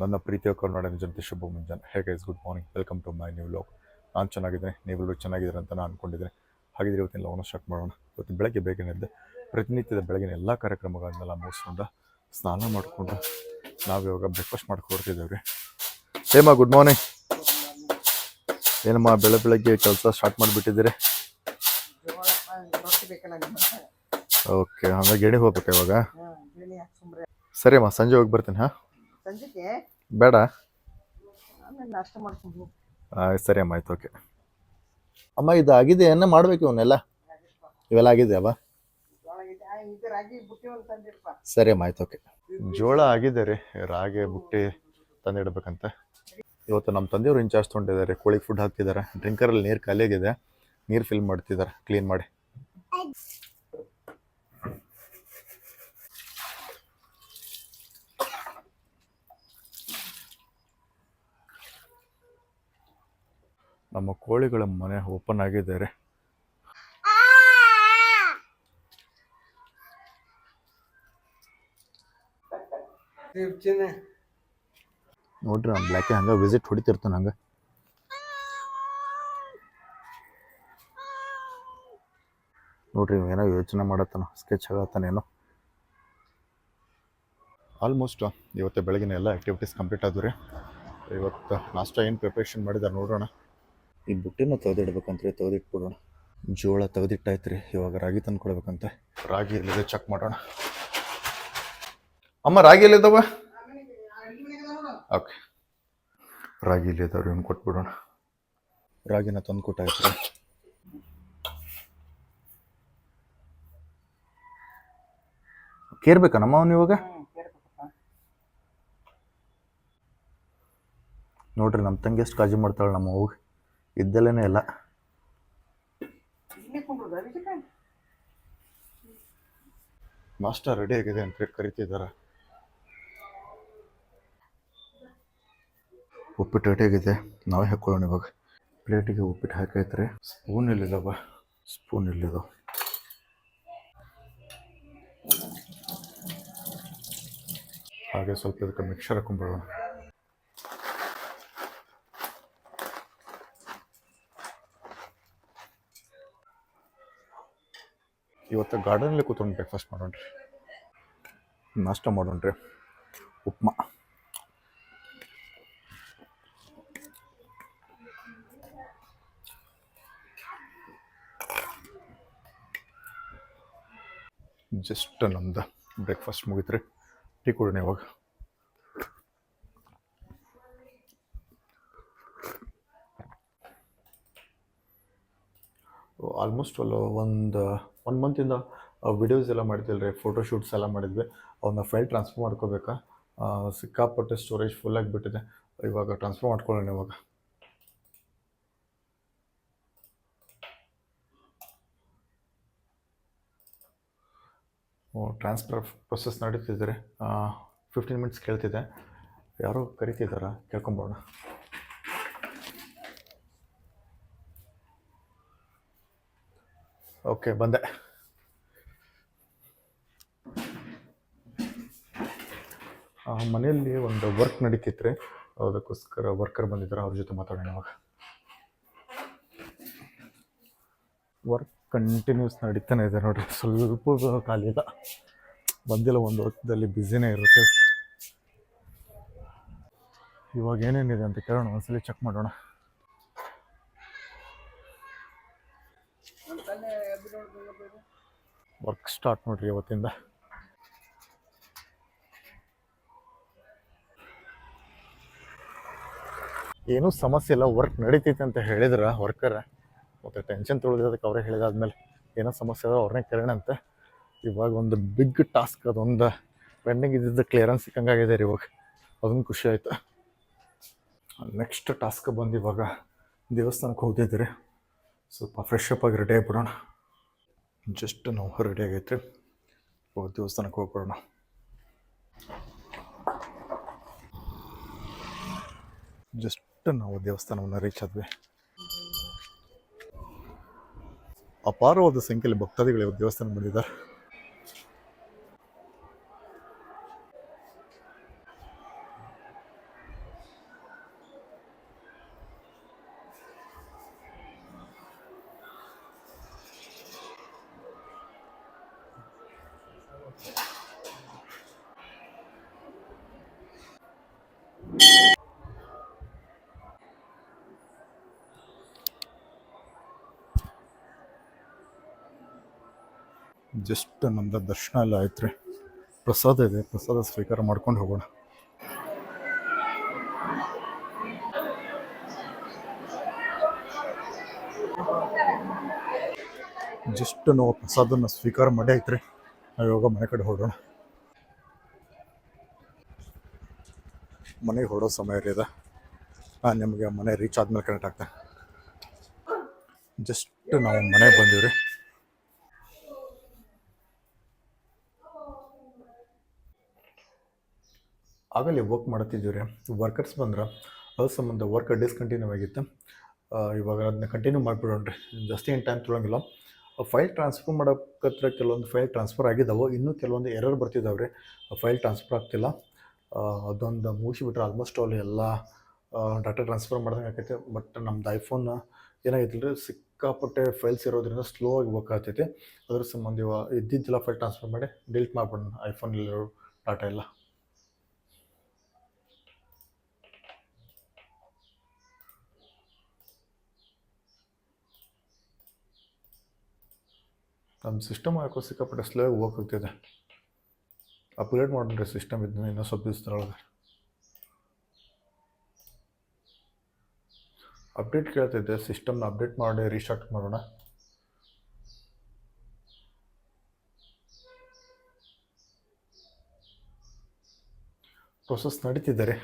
ನನ್ನ ಪ್ರೀತಿಯ ಕರ್ನಾಟಕ ಜನತೆ ಶುಭ ಮುಂಜಾನೆ. ಹೇಗೆ is good morning welcome to my new vlog ನಾನು ಚೆನ್ನಾಗಿದ್ದೀನಿ. ನೀವೆಲ್ಲರೂ ಚೆನ್ನಾಗಿದ್ದೀರ ಅಂತ ನಾನು ಅನ್ಕೊಂಡಿದ್ದೀನಿ. ಹಾಗಿದ್ರೆ ಇವತ್ತಿನ ಲಾಗ್ನ ಸ್ಟಾರ್ಟ್ ಮಾಡೋಣ. ಇವತ್ತು ಬೆಳಗ್ಗೆ ಬೇಗ ನಡೆದು ಪ್ರತಿನಿತ್ಯದ ಬೆಳಗಿನ ಎಲ್ಲ ಕಾರ್ಯಕ್ರಮಗಳನ್ನೆಲ್ಲ ಮುಗಿಸ್ಕೊಂಡು ಸ್ನಾನ ಮಾಡಿಕೊಂಡು ನಾವು ಇವಾಗ ಬ್ರೇಕ್ಫಾಸ್ಟ್ ಮಾಡ್ಕೊಡ್ತಿದ್ದೇವೆ ರೀ ಹೇಮಾ ಗುಡ್ ಮಾರ್ನಿಂಗ್ ಏನಮ್ಮ ಬೆಳೆ ಬೆಳಗ್ಗೆ ಕೆಲಸ ಸ್ಟಾರ್ಟ್ ಮಾಡಿಬಿಟ್ಟಿದ್ದೀರಿ? ಓಕೆ ಹಾಗಾಗಿ ಎಣ್ಣೆ ಹೋಗ್ಬೇಕು ಇವಾಗ? ಸರಿ ಅಮ್ಮ ಸಂಜೆ ಹೋಗಿ ಬರ್ತೀನಿ ಹಾಂ? ಸಂಜೆಗೆ ಬೇಡ. ಆಮೇಲೆ ನಾಷ್ಟ ಮಾಡ್ಕೊಂಡು ಹೋಗು. ಆಯ್ತು ಸರಿ ಅಮ್ಮ ಆಯ್ತು ಓಕೆ. ಅಮ್ಮ ಇದು ಆಗಿದೆ ಏನ ಮಾಡ್ಬೇಕು ಇವನ್ನೆಲ್ಲ? ಇವೆಲ್ಲ ಆಗಿದೆ ಅವ? ಜೋಳ ಇದೆ ಆ, ಇದು ರಾಗಿ ಬುಟ್ಟಿ ಒಂದು ತಂದಿರಪ್ಪ ಸರಿ ಅಮ್ಮ ಆಯ್ತು ಓಕೆ. ಜೋಳ ಆಗಿದೆ ರೀ ರಾಗಿ ಬುಟ್ಟಿ ತಂದಿಡ್ಬೇಕಂತ. ಇವತ್ತು ನಮ್ಮ ತಂದೆಯವರು ಇನ್ಚಾರ್ಜ್ ತೊಗೊಂಡಿದ್ದಾರೆ ಕೋಳಿಗೆ ಫುಡ್ ಹಾಕ್ತಿದ್ದಾರೆ ಡ್ರಿಂಕರಲ್ಲಿ ನೀರು ಖಾಲಿಯಾಗಿದೆ ನೀರು ಫಿಲ್ ಮಾಡ್ತಿದ್ದಾರೆ ಕ್ಲೀನ್ ಮಾಡಿ. ನಮ್ಮ ಕೋಳಿಗಳ ಮನೆ ಓಪನ್ ಆಗಿದ್ದಾರೆ. ನೋಡ್ರಿ ನಮ್ಮ ಬ್ಲ್ಯಾಕೆ ಹಂಗೆ ವಿಸಿಟ್ ಹೊಡಿತಿರ್ತಾನೆ ಹಂಗೆ. ನೋಡ್ರಿ ಏನೋ ಯೋಚನೆ ಮಾಡತ್ತಾನ ಸ್ಕೆಚ್ ಆಗತ್ತಾನೇನೋ ಆಲ್ಮೋಸ್ಟ್ ಇವತ್ತು ಬೆಳಗಿನ ಎಲ್ಲ ಆ್ಯಕ್ಟಿವಿಟೀಸ್ ಕಂಪ್ಲೀಟ್ ಆದ್ರಿ ಇವತ್ತು ನಾಷ್ಟ ಏನು ಪ್ರಿಪ್ರೇಷನ್ ಮಾಡಿದ್ದಾರೆ ನೋಡೋಣ. ಈ ಬುಟ್ಟಿನ ತೆಗೆದಿಡ್ಬೇಕಂತ್ರಿ ತೆಗೆದಿಟ್ಬಿಡೋಣ. ಜೋಳ ತೆಗೆದಿಟ್ಟಾಯ್ತು ರೀ ಇವಾಗ ರಾಗಿ ತಂದು ಕೊಡ್ಬೇಕಂತ ರಾಗಿ ಎಲ್ಲಿದೆ ಚೆಕ್ ಮಾಡೋಣ. ಅಮ್ಮ ರಾಗಿ ಎಲ್ಲಿದ್ದಾವ ಓಕೆ ರಾಗಿ ಇಲ್ಲಿ ಇದಾವ್ರಿ ಇವ್ನು ಕೊಟ್ಬಿಡೋಣ. ರಾಗಿನ ತಂದು ಕೊಟ್ಟಾಯ್ತು ರೀ ಕೇರ್ಬೇಕಾ ನಮ್ಮ ಅವನು ಇವಾಗ? ನೋಡ್ರಿ ನಮ್ಮ ತಂಗಿ ಎಷ್ಟು ಕಾಳಜಿ ಮಾಡ್ತಾಳೆ ನಮ್ಮ ಅವ್ಗೆ ಇದ್ದಲ್ಲೇ ಇಲ್ಲ. ಮಾಸ್ಟರ್ ರೆಡಿ ಆಗಿದೆ ಅಂತ ಕರಿತಿದ್ದಾರೆ. ಉಪ್ಪಿಟ್ಟು ರೆಡಿ ಆಗಿದೆ. ನಾವೇ ಹಾಕೊಳ್ಳೋಣ ಇವಾಗ. ಪ್ಲೇಟಿಗೆ ಉಪ್ಪಿಟ್ಟು ಹಾಕೈತ್ರಿ. ಸ್ಪೂನ್ ಬಾ. ಸ್ಪೂನ್ ಎಲ್ಲಿದಾವ ಹಾಗೆ ಸ್ವಲ್ಪ ಇದಕ್ಕೆ ಮಿಕ್ಸರ್ ಹಾಕೊಂಡ್ಬಿಡೋಣ ಇವತ್ತು ಗಾರ್ಡನಲ್ಲಿ ಕೂತ್ಕೊಂಡು ಬ್ರೇಕ್ಫಾಸ್ಟ್ ಮಾಡೋಣ್ರಿ ನಾಷ್ಟ ಮಾಡೋಣ್ರಿ ಉಪ್ಮಾ. ಜಸ್ಟ್ ನಮ್ದು ಬ್ರೇಕ್ಫಾಸ್ಟ್ ಮುಗಿತ್ರಿ ಟೀ ಕೊಡೋಣ ಇವಾಗ. ಆಲ್ಮೋಸ್ಟ್ ಒಂದು ಒನ್ ಮಂತಿಂದ ವಿಡಿಯೋಸ್ ಎಲ್ಲ ಮಾಡ್ತಿಲ್ಲ ರೀ ಫೋಟೋಶೂಟ್ಸ್ ಎಲ್ಲ ಮಾಡಿದ್ವಿ. ಅವನ್ನ ಫೈಲ್ ಟ್ರಾನ್ಸ್ಫರ್ ಮಾಡ್ಕೋಬೇಕಾ? ಸಿಕ್ಕಾಪಟ್ಟೆ ಸ್ಟೋರೇಜ್ ಫುಲ್ ಆಗಿಬಿಟ್ಟಿದೆ ಇವಾಗ ಟ್ರಾನ್ಸ್ಫರ್ ಮಾಡ್ಕೊಳ್ಳೋಣ ಇವಾಗ. ಟ್ರಾನ್ಸ್ಫರ್ ಪ್ರೊಸೆಸ್ ನಡೀತಿದ್ದಾರೆ ಫಿಫ್ಟೀನ್ ಮಿನಿಟ್ಸ್ ಕೇಳ್ತಿದ್ದೆ. ಯಾರೋ ಕರಿತಿದ್ದಾರಾ? ಕೇಳ್ಕೊಂಬೋಣ ಓಕೆ ಬಂದೆ. ಆ, ಮನೆಯಲ್ಲಿ ಒಂದು ವರ್ಕ್ ನಡೀತಿತ್ತು ಅದಕ್ಕೋಸ್ಕರ ವರ್ಕರ್ ಬಂದಿದ್ದಾರೆ ಅವ್ರ ಜೊತೆ ಮಾತಾಡೋಣ ಇವಾಗ. ವರ್ಕ್ ಕಂಟಿನ್ಯೂಸ್ ನಡೀತಾನೆ ಇದೆ ನೋಡಿ ಸ್ವಲ್ಪ ಖಾಲಿ ಇಲ್ಲ ಬಂದಿಲ್ಲ ಒಂದು ಹೊತ್ತದಲ್ಲಿ ಬ್ಯುಸಿನೇ ಇರುತ್ತೆ. ಇವಾಗ ಏನೇನಿದೆ ಅಂತ ಕೇಳೋಣ ಒಂದ್ಸಲಿ ಚೆಕ್ ಮಾಡೋಣ. ವರ್ಕ್ ಸ್ಟಾರ್ಟ್ ನೋಡ್ರಿ ಇವತ್ತಿಂದ. ಏನೂ ಸಮಸ್ಯೆ ಇಲ್ಲ ವರ್ಕ್ ನಡೀತೈತೆ ಅಂತ ಹೇಳಿದ್ರ ವರ್ಕರ್ ಮತ್ತು ಟೆನ್ಷನ್ ತೊಳೆದಿದ್ದಕ್ಕೆ ಅವರೇ ಹೇಳಿದಾದ್ಮೇಲೆ. ಏನೋ ಸಮಸ್ಯೆ ಅದ, ಅವ್ರನ್ನೇ ಕರೆಯೋಣ ಅಂತ. ಇವಾಗ ಒಂದು ಬಿಗ್ ಟಾಸ್ಕ್ ಅದೊಂದು ಪೆಂಡಿಂಗ್ ಇದ್ದಿದ್ದ ಕ್ಲಿಯರೆನ್ಸ್ ಸಿಕ್ಕಂಗಾಗಿದೆ ರೀ ಇವಾಗ. ಅದೊಂದು ಖುಷಿ ಆಯ್ತು. ನೆಕ್ಸ್ಟ್ ಟಾಸ್ಕ್ ಬಂದು ಇವಾಗ ದೇವಸ್ಥಾನಕ್ಕೆ ಹೋಗ್ತಿದ್ದೀರಿ ಸ್ವಲ್ಪ ಫ್ರೆಶ್ ಅಪ್ ಆಗಿ ರೆಡಿ ಆಗಿಬಿಡೋಣ ಜಸ್ಟ್ ನಾವು ರೆಡಿ ಆಗೈತೆ. ಹೋಗಿ ದೇವಸ್ಥಾನಕ್ಕೆ ಹೋಗ್ಬಿಡೋಣ. ಜಸ್ಟ್ ನಾವು ದೇವಸ್ಥಾನವನ್ನು ರೀಚ್ ಆದ್ವಿ. ಅಪಾರವಾದ ಸಂಖ್ಯೆಯಲ್ಲಿ ಭಕ್ತಾದಿಗಳು ದೇವಸ್ಥಾನ ಬಂದಿದ್ದಾರೆ. ಜಸ್ಟ್ ನಮ್ದು ದರ್ಶನ ಎಲ್ಲ ಆಯ್ತು ಪ್ರಸಾದ ಇದೆ, ಪ್ರಸಾದ ಸ್ವೀಕಾರ ಮಾಡ್ಕೊಂಡು ಹೋಗೋಣ. ಜಸ್ಟ್ ನಾವು ಪ್ರಸಾದನ ಸ್ವೀಕಾರ ಮಾಡಿ ಐತ್ರಿ ನಾವು ಇವಾಗ ಮನೆ ಕಡೆ ಹೊರಡೋಣ. ಮನೆಗೆ ಹೊರಡೋ ಸಮಯ ರೀ ಇದೆ ನಿಮಗೆ ಮನೆ ರೀಚ್ ಆದ್ಮೇಲೆ ಕನೆಕ್ಟ್ ಆಗ್ತಾ. ಜಸ್ಟ್ ನಾವು ಮನೆಗೆ ಬಂದೀವಿ ರೀ ಆಗಲೇ ವರ್ಕ್ ಮಾಡ್ತಿದ್ದೀವಿ ರೀ ವರ್ಕರ್ಸ್ ಬಂದ್ರೆ ಅದ್ರ ಸಂಬಂಧ ವರ್ಕ್ ಡಿಸ್ಕಂಟಿನ್ಯೂ ಆಗಿತ್ತು. ಇವಾಗ ಅದನ್ನ ಕಂಟಿನ್ಯೂ ಮಾಡಿಬಿಡೋಣ ರೀ ಜಾಸ್ತಿ ಏನು ಟೈಮ್ ತೊಗೊಳಂಗಿಲ್ಲ ಫೈಲ್ ಟ್ರಾನ್ಸ್ಫರ್ ಮಾಡೋಕತ್ರ ಕೆಲವೊಂದು ಫೈಲ್ ಟ್ರಾನ್ಸ್ಫರ್ ಆಗಿದ್ದಾವೆ ಇನ್ನೂ ಕೆಲವೊಂದು ಎರರ್ ಬರ್ತಿದ್ದಾವೆ ರೀ ಫೈಲ್ ಟ್ರಾನ್ಸ್ಫರ್ ಆಗ್ತಿಲ್ಲ. ಅದೊಂದು ಮುಗಿಸಿಬಿಟ್ರೆ ಆಲ್ಮೋಸ್ಟ್ ಆಲ್ ಎಲ್ಲ ಡಾಟಾ ಟ್ರಾನ್ಸ್ಫರ್ ಮಾಡ್ದಂಗೆ ಆಕೈತೆ. ಬಟ್ ನಮ್ದು ಐಫೋನ್ ಏನಾಗೈತಿಲ್ಲ ರೀ ಸಿಕ್ಕಾಪಟ್ಟೆ ಫೈಲ್ಸ್ ಇರೋದ್ರಿಂದ ಸ್ಲೋ ಆಗಿ ವರ್ಕ್ ಆಗ್ತೈತೆ. ಅದ್ರ ಸಂಬಂಧ ಇವಾಗ ಇದ್ದಿದ್ದೆಲ್ಲ ಫೈಲ್ ಟ್ರಾನ್ಸ್ಫರ್ ಮಾಡಿ ಡಿಲೀಟ್ ಮಾಡ್ಬಿಡೋಣ ಐಫೋನಲ್ಲಿರೋ ಡಾಟಾ ಎಲ್ಲ. ನಮ್ಮ ಸಿಸ್ಟಮ್ ಯಾಕೋ ಸಿಕ್ಕಾಪಟ್ಟೆ ಸ್ಲೋ ಆಗಿ ಆಗ್ತಿದೆ ಅಪ್ಗ್ರೇಡ್ ಮಾಡ್ರಿ ಸಿಸ್ಟಮ್ ಇದನ್ನ ಇನ್ನೂ ಸ್ವಲ್ಪ ದಿವಸದೊಳಗೆ. ಅಪ್ಡೇಟ್ ಕೇಳ್ತಿದ್ದೆ ಸಿಸ್ಟಮ್ನ ಅಪ್ಡೇಟ್ ಮಾಡಿ ರೀಸ್ಟಾರ್ಟ್ ಮಾಡೋಣ. ಪ್ರೊಸೆಸ್ ನಡೀತಿದ್ದಾರೆ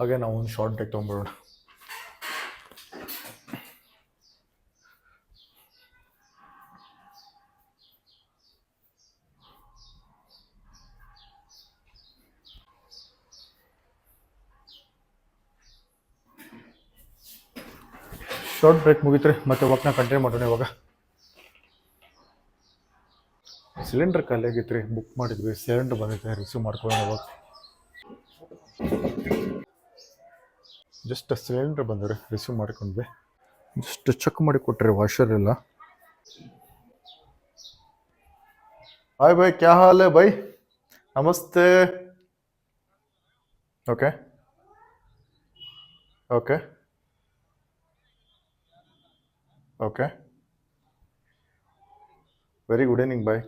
ಹಾಗೆ ನಾವು ಒಂದು ಶಾರ್ಟ್ ಟೆಕ್ ತೊಗೊಂಡ್ಬಿಡೋಣ ಶಾರ್ಟ್ ಬ್ರೇಕ್ ಮುಗೀತ್ರಿ, ಮತ್ತೆ ವರ್ಕ್ನ ಕಂಟಿನ್ಯೂ ಮಾಡೋಣ ಇವಾಗ. ಸಿಲಿಂಡರ್ ಖಾಲಿ ಆಗಿತ್ತು ರೀ ಬುಕ್ ಮಾಡಿದ್ವಿ ಸಿಲಿಂಡರ್ ಬಂದೈತೆ ರಿಸೀವ್ ಮಾಡ್ಕೊಳ್ಳೋಣ ಇವಾಗ. ಜಸ್ಟ್ ಸಿಲಿಂಡರ್ ಬಂದ್ರಿ ರಿಸೀವ್ ಮಾಡ್ಕೊಂಡ್ವಿ. ಜಸ್ಟ್ ಚೆಕ್ ಮಾಡಿ ಕೊಟ್ರಿ ವಾಷರ್ ಎಲ್ಲ. ಹಾಯ್ ಬಾಯ್ ಕ್ಯಾ ಹಾಲ್ ಬೈ ನಮಸ್ತೆ okay okay okay very good evening भाई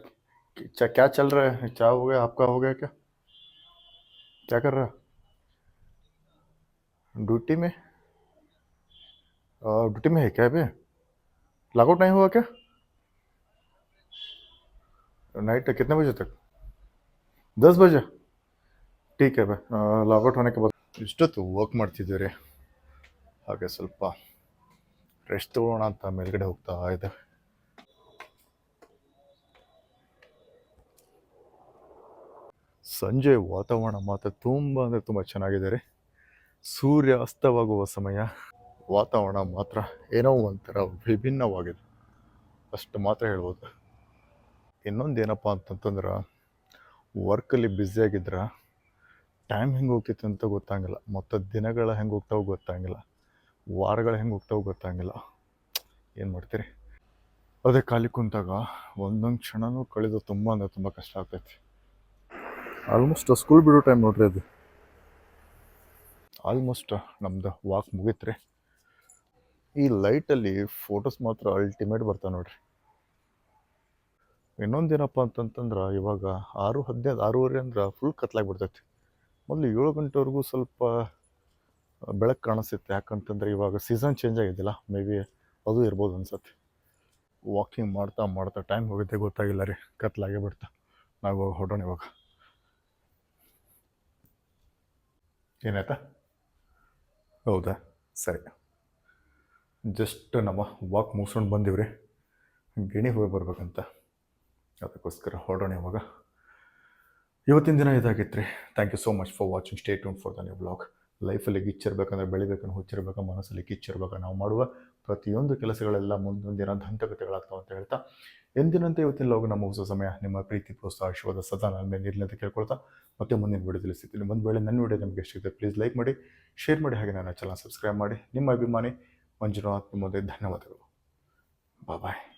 क्या क्या चल रहा है? क्या हो गया? आपका हो गया क्या? क्या कर रहा? ड्यूटी में? ड्यूटी में है क्या अभी? लॉकआउट नहीं हुआ क्या? नाइट कितने बजे तक? दस बजे? ठीक है भाई हाँ, लॉकआउट होने के बाद। ಇಷ್ಟೊತ್ತು ವರ್ಕ್ ಮಾಡ್ತಿದ್ದೀವಿ रे ಹಾಗೆ ಸ್ವಲ್ಪ ರೆಸ್ಟ್ ತಗೊಳ್ಳೋಣ ಅಂತ ಮೇಲ್ಗಡೆ ಹೋಗ್ತಾ ಇದೆ. ಸಂಜೆ ವಾತಾವರಣ ಮಾತ್ರ ತುಂಬ ಅಂದರೆ ತುಂಬ ಚೆನ್ನಾಗಿದೆ ರೀ ಸೂರ್ಯ ಅಸ್ತವಾಗುವ ಸಮಯ. ವಾತಾವರಣ ಮಾತ್ರ ಏನೋ ಒಂಥರ ವಿಭಿನ್ನವಾಗಿದೆ. ಅಷ್ಟು ಮಾತ್ರ ಹೇಳ್ಬೋದು. ಇನ್ನೊಂದು ಏನಪ್ಪ ಅಂತಂತಂದ್ರೆ ವರ್ಕಲ್ಲಿ ಬ್ಯುಸಿಯಾಗಿದ್ರೆ ಟೈಮ್ ಹೆಂಗೆ ಹೋಗ್ತಿತ್ತು ಅಂತ ಗೊತ್ತಾಗಿಲ್ಲ ಮತ್ತು ದಿನಗಳ ಹೆಂಗೆ ಹೋಗ್ತಾವೆ ಗೊತ್ತಾಗಿಲ್ಲ ವಾರಗಳು ಹೆಂಗೆ ಹೋಗ್ತಾವೆ ಗೊತ್ತಾಗಿಲ್ಲ. ಏನು ಮಾಡ್ತೀರಿ? ಅದೇ ಖಾಲಿ ಕುಂತಾಗ ಒಂದೊಂದು ಕ್ಷಣನೂ ಕಳೆದು ತುಂಬ ಅಂದರೆ ತುಂಬ ಕಷ್ಟ ಆಗ್ತೈತಿ. ಆಲ್ಮೋಸ್ಟ್ ಸ್ಕೂಲ್ ಬಿಡೋ ಟೈಮ್ ನೋಡ್ರಿ ಅದು. ಆಲ್ಮೋಸ್ಟ್ ನಮ್ದು ವಾಕ್ ಮುಗೀತ್ರಿ. ಈ ಲೈಟಲ್ಲಿ ಫೋಟೋಸ್ ಮಾತ್ರ ಅಲ್ಟಿಮೇಟ್ ಬರ್ತಾವೆ ನೋಡ್ರಿ. ಇನ್ನೊಂದೇನಪ್ಪ ಅಂತಂತಂದ್ರೆ ಇವಾಗ ಆರು ಹದಿನೈದು ಆರೂವರೆ ಅಂದ್ರೆ ಫುಲ್ ಕತ್ಲಾಗ್ಬಿಡ್ತೈತಿ ಮೊದಲು ಏಳು ಗಂಟೆವರೆಗೂ ಸ್ವಲ್ಪ ಬೆಳಕು ಕಾಣಿಸುತ್ತೆ. ಯಾಕಂತಂದರೆ ಇವಾಗ ಸೀಸನ್ ಚೇಂಜ್ ಆಗಿದ್ದಿಲ್ಲ ಮೇ ಬಿ ಅದು ಇರ್ಬೋದು ಅನ್ಸುತ್ತೆ. ವಾಕಿಂಗ್ ಮಾಡ್ತಾ ಮಾಡ್ತಾ ಟೈಮ್ ಹೋಗುತ್ತೆ ಗೊತ್ತಾಗಿಲ್ಲ ರೀ ಕತ್ಲಾಗೆ ಬಿಡ್ತಾ. ನಾವು ಹೊಡೋಣ ಇವಾಗ. ಏನಾಯ್ತಾ? ಹೌದಾ? ಸರಿ. ಜಸ್ಟ್ ನಮ್ಮ ವಾಕ್ ಮುಗಿಸ್ಕೊಂಡು ಬಂದಿವ್ರಿ. ಗಿಣಿ ಹೋಗಿ ಬರ್ಬೇಕಂತ. ಅದಕ್ಕೋಸ್ಕರ ಹೊರಡೋಣ ಇವಾಗ. ಇವತ್ತಿನ ದಿನ ಇದಾಗಿತ್ತು ರೀ thank you so much for watching stay tuned for the new blog ಲೈಫಲ್ಲಿ ಗಿಚ್ಚಿರ್ಬೇಕಂದ್ರೆ ಬೆಳಿಬೇಕಂದ್ರೆ ಹುಚ್ಚಿರ್ಬೇಕು, ಮನಸ್ಸಲ್ಲಿ ಕಿಚ್ಚಿರ್ಬೇಕು. ನಾವು ಮಾಡುವ ಪ್ರತಿಯೊಂದು ಕೆಲಸಗಳೆಲ್ಲ ಮುಂದಿನ ದಂತಕತೆಗಳಾಗ್ತಾವೆ ಅಂತ ಹೇಳ್ತಾ, ಎಂದಿನಂತೆ ಇವತ್ತಿನ ಲೋಗ ನಮ್ಮ ಹೊಸ ಸಮಯ, ನಿಮ್ಮ ಪ್ರೀತಿ, ಪ್ರೋತ್ಸಾಹ, ಆಶೀರ್ವಾದ, ಸದಾ ನನ್ನ ಮೇಲೆ ಕೇಳ್ಕೊಳ್ತಾ, ಮತ್ತೆ ಮುಂದಿನ ವಿಡಿಯೋದಲ್ಲಿ ಸಿಗ್ತೀನಿ. ಒಂದು ವೇಳೆ ನನ್ನ ವಿಡಿಯೋ ನಿಮಗೆ ಇಷ್ಟ ಪ್ಲೀಸ್ ಲೈಕ್ ಮಾಡಿ ಶೇರ್ ಮಾಡಿ ಹಾಗೆ ನನ್ನ ಚಾನಲ್ ಸಬ್ಸ್ಕ್ರೈಬ್ ಮಾಡಿ. ನಿಮ್ಮ ಅಭಿಮಾನಿ ಮಂಜುನಾಥ್ ನಿಮ್ಮದೇ ಧನ್ಯವಾದಗಳು. ಬಾಯ್